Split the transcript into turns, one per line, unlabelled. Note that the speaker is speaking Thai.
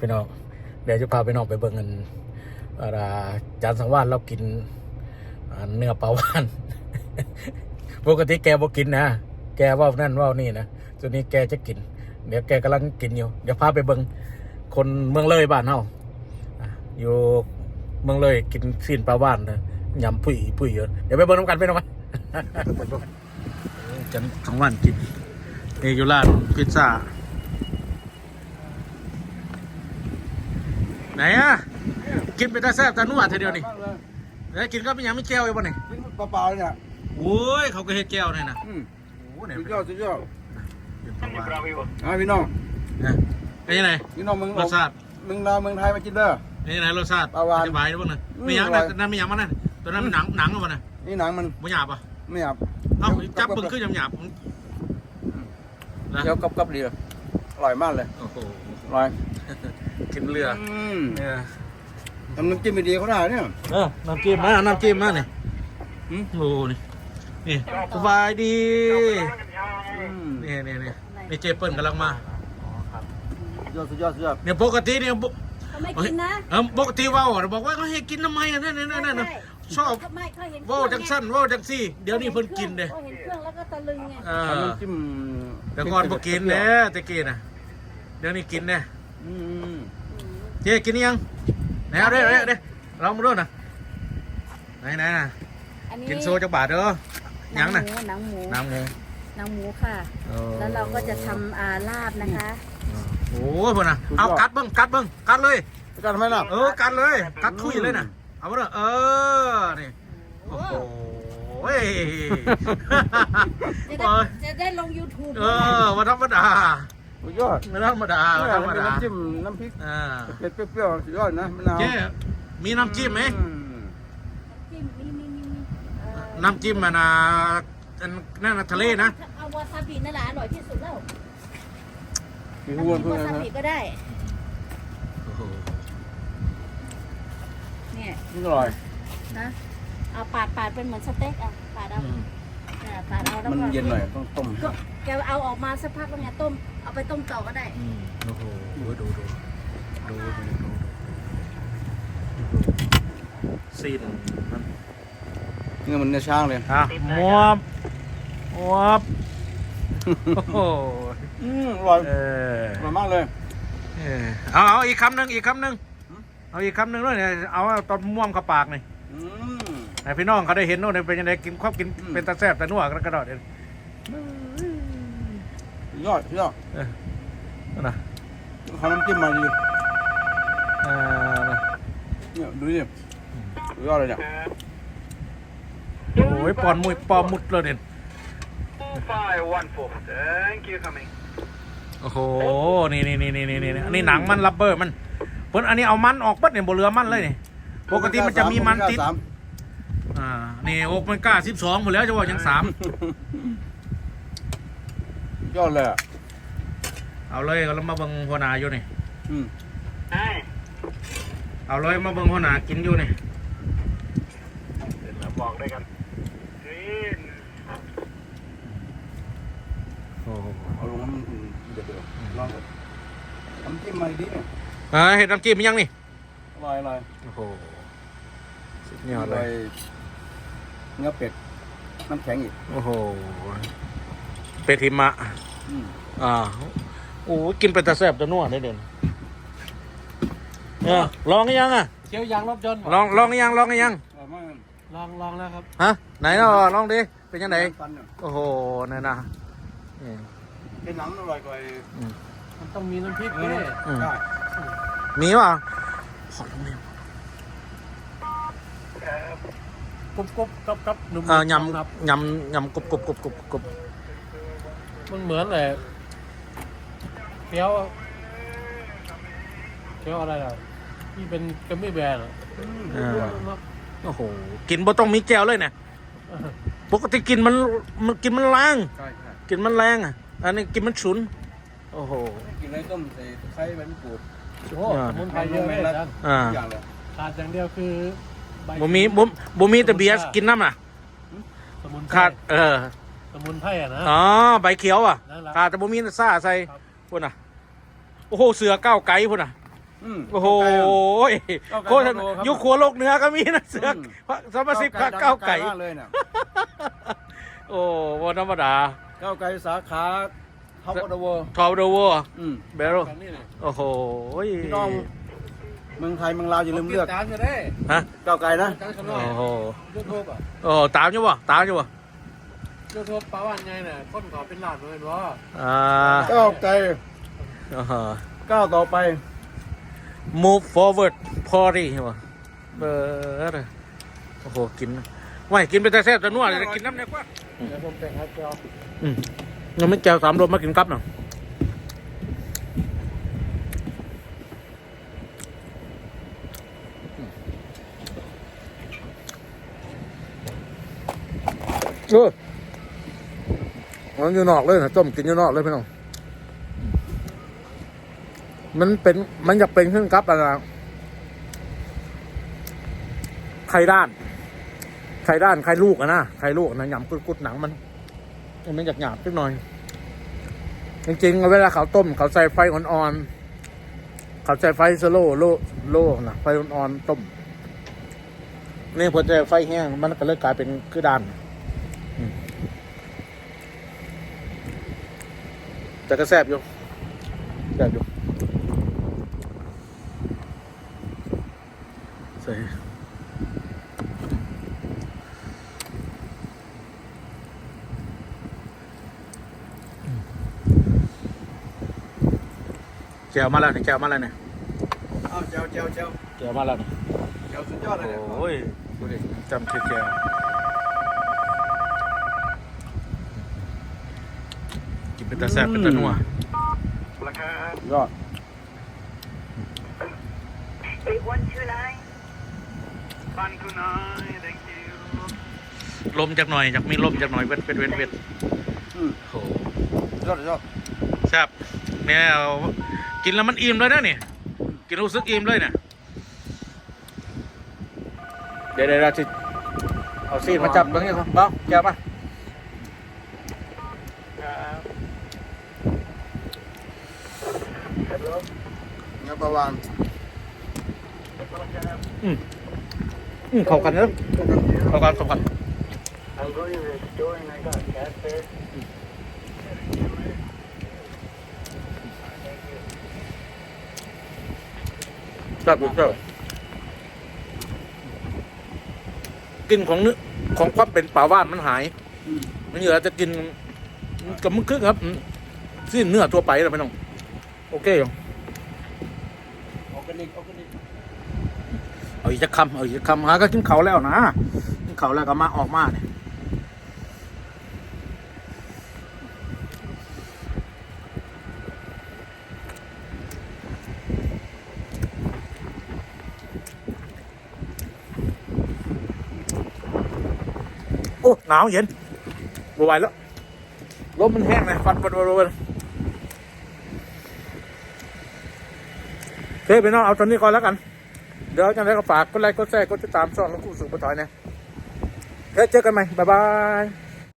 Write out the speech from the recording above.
พี่น้องเดี๋ยวจะพาพี่น้องไปเบิ่งกันอ่าจานสังวาสเรากินเนื้อปลาวานปกติแกบ่กินนะแกว่านั่นว่านี่นะตัวนี้แกจะกิน เดี๋ยวแกกำลังกินอยู่เดี๋ยวพาไปเบิ่งคนเมืองเลยบ้านเฮาอะอยู่เมืองเลยกินซีนปลาว่านนะยำผุยผุยเยอะเดี๋ยวไปเบิ่งน้ำกันไปน้องไหมจันสังวานกินนี่อยู่ร้านพิซซ่า ไหนอะกินไปแต่แซ่บแต่นัวทีเดียวนี่แล้วกินก็ไม่ยังไม่แก้วอยู่บ่นี่
กินเปล่าๆเนี่ย
โอ้ยเขาก็เฮ็ดแก้วนี่นะ
อืม
โอ้เนี่ย
สุดยอดสุดยอด
เป็นปลาว่าน
อะพี่น้อง
นะเป็นยังไง
พี่น้องเมือง
รสชาติ
เมืองลาวเมืองไทยมากินเด้อ
เป็นยังไงรสชาติ
ปลาวาฬ
อธิบายได้บ้างนะ
อืม
ไม่ยัง
อร่
นะ
อย
นั่นไม่ยังมันนั่นตัวนั้นมันหนังหนังเอาบ่นะ
นี่หนังมัน
บ่หยาบอะ
ไม่หยาบ
เอ้าจับเบิ่งคือหยาบหยาบนะ
เคี้ยวกรอบๆดีเลยอร่อยมากเลย
โอ้โห
อร่อย
กินเรือ
อืม
เนี่ย
ทำน้ำจิ้มไม่ดีเขาได้เนี่ย
เออน้ำจิ้มมาน้ำจิ้มมาเนี่ย
อืม
โอ้นี่นี่สบายดี
อืม
นี่นี่นี่นี่เจเปิ้ลกำลังมา
สุดยอดสุดยอดสุดยอด
เนี่ยปกติเนี่ยบุ
เขาไม่กินนะ
เออปกติเว่าอะบอกว่าเขาให้กินทำไมอะนั่นนั่นนั่นนั่น
ใช่
ชอบ
เขาไม่เขาเห็น
เว่าจังสั้นเว่าจังซี่เดี๋ยวนี้เพิ่นกินเด้
เขาเห็นเครื่องแล้วก็ตะลึงไง
เอ
ทำ
อ
น้ำจิ้ม
แต่ก่อนบ่กินเด้แต่กี้น่ะเดี๋ยวนี้กินเด้
อืม
เจ๊กินยังไหนเอาเด้เอาเด้เอาเด้ลองมาดูนะไหนไหนน่ะ
อันนี้
กินโซจักบาทเด้อยังน่ะ
หนังหมู
น้ำงู
หนังหมูค่ะ
เออ
แล้วเราก็จะทำอ่าลาบนะคะ
โอ้ยพ่นน่ะเอากัดเบิ่งกัดเบิ่งกัดเลย
จะกันทำไมล่ะ
เออกัดเลยกัดทุยเลยน่ะเอามาเด้อเออนี่โอ้โหเว้ย
จะได้
โอ้ย
จะได้ลง YouTube
เออวันธรรมดา
สุดยอด
วันธรรมดาวันธรรมดา
น้ำจิ้มน้ำพริก
อ่า
เผ็ดเปรี้ยวๆสุดยอดนะมะนาว
เจ๊มีน้ำจิ้มไหม
อืม
จิ้มมีมีมีมีเอ่อ
น้ำจิ้มมันนะอันนั่นน่ะทะเลนะ
เอาวาซาบินั่นแหละอร่อยที่สุดแล้ว
มี
ถ้า
หัว
มี
เพื่อ
วานซา
นะ
บิก็ได้
โอ้โห
เนี่ย
นี่อร่อย
นะ เอาปาดปาดเป็นเหมือนสเต็กอะปาดเอา
อืม
เนี่ยปาดเอาแล้ว
มัน
ก็
เย็นหน่อยต้องต้ม
ก็แกเอาออกมาสักพักแล้วไงต้มเอาไปต้มต่อก็ได้
อืมโอ้โหดูดูดูดูดูดูซีนมัน
เนื้อมันเนื้อช้างเลย
อะมวบมวบโอ้โห
อืมอร่อย
เออ
อร่อยมากเลย
เออเอาเอาอีกคำหนึ่งอีกคำหนึ่งเอาอีกคำหนึ่งด้วยเนี่ยเอาตอนม่วงเข้าปากหน่อย
อืม
ให้พี่น้องเขาได้เห็นโน่นเป็นยังไงกินควบกินเป็นตาแซ่บแตาหนัวกระกระดอดเอง
สุดยอดสุดยอด
นั่นนะ
เขาน้ำจิ้มมาดี
เออ
เนี่ยดูดิสุดยอดเลยเนี่ย
โอ้ยปอนมุยปอมมุดเลยเด่น
Five one four. Thank you coming.
โอ้โห นี่นี่นี่นี่นี่นี่อันนี้หนังมันรับเบอร์มันเพิ่นอันนี้เอามันออกเบิดเนี่ยบ่เหลือมันเลยนี่ปกติมันจะมีมันติด
สาม
อ่า นี่อกมันกล้าสิบสองหมดแล้วจะว่ายังสาม
ยอดเลยอะ
เอาเลยเรามาเบิ่งหัวหน้าอยู่นี่
อืม
Hey.
เอาเลยมาเบิ่งหัวหน้ากินอยู่นี่
เสร็จแล้วบอกด้วยกัน Green.
โอ้โห
เอาลงน้ำมันอุ่นเดี๋ยวเดี๋ยวลองก่อนน้ำจิ้มมาดีเนี่ย
อ่าเห็ดน้ำจิ้มยังนี่
อร่อยอร่อย
โอ้โหสุดย
อ
อดเล
ร่อยยเนื้อเป็ดน้ำแข็งอีก
โอ้โห เป็ดหิมะ
อืม
อ่าโอ้กินเป็นตาแซ่บตานัวได้เด่นเนี่ยลองหรือยังอะ
เคี้ยวยางรถยนต์
ลองลองหรือยังลองหรือยัง
อร่อยมากเลย
ลองลองแล้วครับ
ฮะไหนเนาะลองดิเป็นยังไง
ฟันเนี่ย
โอ้โหนั่นนะนี่
เป็นหนังอร่อยกว่าไอ้
มันต้องมีน้ำพริก
เอ
ด้ว
อย
อืม
ได้
มีป่ะขอลองดิ
กรุบกรุบกับกับหนุ่ม
เอ่อย
ครับำ
ยำยำกรุบกรุบกรุบกรุบกรุบ
มันเหมือนเลยเคี้ยวเคี้ยวอะไรอะที่เป็นกัมมี่แบร์เหรอ
อ่า โอ้โห กินบ่ต้องมีแก้วเลยเนี่ยปกติกินมันมันกินมันแรง
ใช่ใช่
กินมันแรงอะ อันนี้กินมันฉุน โอ้โห
กินอะไรต้มใส่ตะไคร้ใบมะกรูด
โอ้สมุนไพรเยอะเลยอาจารย์
อ่า
ทุกอย่างเลย
ขาดอย่างเดียวคือใบ
บ่มีบ่บ่มีแต่เบียร์กินน้ำอะ
สมุนไพร
ขาดเออ
สมุนไพรอะนะ
อ๋อใบเขียวอะ
นั่นแหละ
ขาดแต่บ่มีซ่าใส่
ครับ
พุ่นน่ะ โอ้โหเสือก้าวไก่พุ่นน่ะ
อืม
โอ้โห
เก้าไก่
โคตร
เก้าโลครับ
ยุคครัวโลกเหนือก็มีนะเสือก
อืม
สมาชิกพรรคก้าวไก่
มเลยเนี่ย
โอ้วันธรรมดา
ก้าวไก่สาขาท็อปออเดอร์เวิลด์
ทอปเดอะวอ
อืม
เบโร
กันนี่นะ
โอ้โห
พี่น้องเมืองไทยเมืองลาวอย่าลืมเลือก
ตามจะได้
ฮะ
ก้าวไก่นะ
การขนม
โอ้โห
ยูทูบอะ
โอ้โหตามอยู่บ่ตามอยู่บ่
ยูทูบปาวันไงน่ะคนขอเป็นหลานเลยว่า
อ่า
ก้าวไก่
อ่าฮะ
ก้าวต่อไป
move forward party ใช่ป่ะเบอร์โอ้โห กินว่ากินไปแต่แซ่บแต่นัวเลยกินน้ำเนี่ยกว่า
เดี๋ยวผมแต่งให้เจ้า
อืมยังไม่แก้วสามรสมากินกับหน่อยเออ มันอยู่นอกเลยนะต้มกินอยู่นอกเลยพี่น้อง มันเป็น มันอยากเป็นขึ้นกับอะไรนะไข่ด้าน ไข่ด้านไข่ลูกอะนะ ไข่ลูกนะหยำกุดๆหนังมัน มันอยากหยาบนิดหน่อย จริงๆเวลาเขาต้ม เขาใส่ไฟอ่อนๆ เขาใส่ไฟสโลโลโลนะไฟอ่อนๆต้ม นี่พอใส่ไฟแห้ง มันก็เลยกลายเป็นคือด้านอืม แต่ก็แซ่บอยู่แซ่บอยู่ใส่แจวมาแล้วนี่แจวมาแล้วเนี่ย
เอาเจ้าเจ้าเจ้า
แจวมาแล้วนี่
เจ้าสุดยอดเลยเนี่ย
โอ้ยดูดิจำคือแจวกิน เป็นตาแซ่บเป็นตานัว
ราคาย
อด
ฟันคุณน้อย thank you
ลมจากหน่อยจากมีลมจากหน่อยเวทเวทเวทเวท
อืม
โอ้โห
ยอดยอด
แซ่บเนี่ยเอากินแล้วมันอิ่มเลยนะนี่กินรู้สึกอิ่มเลยเนี่ยเดี๋ยวเดี๋ยวเราจะเอาซีนมาจับตรงนี้ครับบ้าแก้วป่ะ
เนื้อปลาวาน
อืมเข้ากันนะเข้ากันเข้ากัน
I'm going to the store and I got cat there
แซ่บอยู่แซ่บกลินของเนื้อของความเป็นป่าว่านมันหาย
อืม
มันเหลือจะกินกับมึงครึ่งครับอืมสิ้นเนื้อตัวไปแล้วไม่ต้อง โอเคอยู่
ออร์แก นิกออร์แกนิก
เอาอีกจะคำเอาอีกจะคำหาก็กินเขาแล้วนะกินเขาแล้วก็มาออกมาเนี่ยโอ้หนาวเย็นบไหวแล้วลมมันแห้งเลยฟันฟันฟันฟันโอ เคไปน้องเอาตอนนี้ก่อนแล้วกัน เดี๋ยวจังไรก็ฝากกดไลค์กดแชร์กดติดตามช่องลูกคู่สุขปถอยเนะเฮ้ยเจอกันใหม่บ๊ายบาย